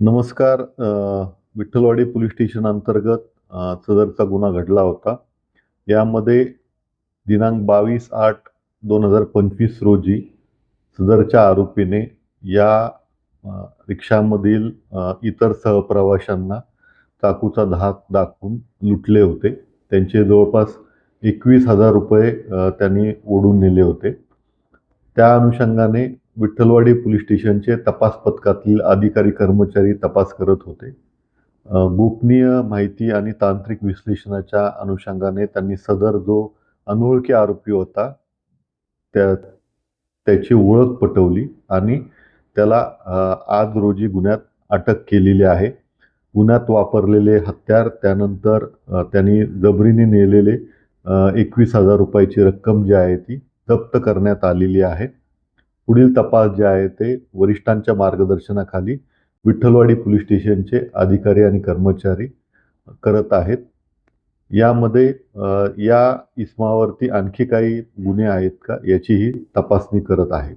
नमस्कार Vitthalwadi police station अंतर्गत सदरचा गुन्हा घडला होता. यामध्ये दिनांक बावीस आठ दोन हजार पंचवीस रोजी सदरच्या आरोपीने या रिक्षामधील इतर सहप्रवाशांना चाकूचा धाक दाखवून लुटले होते. त्यांचे जवळपास एकवीस हजार रुपये त्यांनी ओढून नेले होते. त्या अनुषंगाने विठ्ठलवाडी पोलीस स्टेशनचे तपास पथकातील अधिकारी कर्मचारी तपास करत होते. गोपनीय माहिती आणि तांत्रिक विश्लेषणाच्या अनुषंगाने त्यांनी सदर जो अनोळखी आरोपी होता त्या त्याची ओळख पटवली आणि त्याला आज रोजी गुन्ह्यात अटक केलेली आहे. गुन्ह्यात वापरलेले हत्यार त्यानंतर त्यांनी जबरीने नेलेले एकवीस हजार रुपयाची रक्कम जी आहे ती जप्त करण्यात आलेली आहे. पुढील तपास जे आहे ते वरिष्ठांच्या मार्गदर्शनाखाली विठ्ठलवाडी पोलीस स्टेशनचे अधिकारी आणि कर्मचारी करत आहेत. यामध्ये या इसमावरती आणखी काही गुन्हे आहेत का याचीही तपासणी करत आहेत.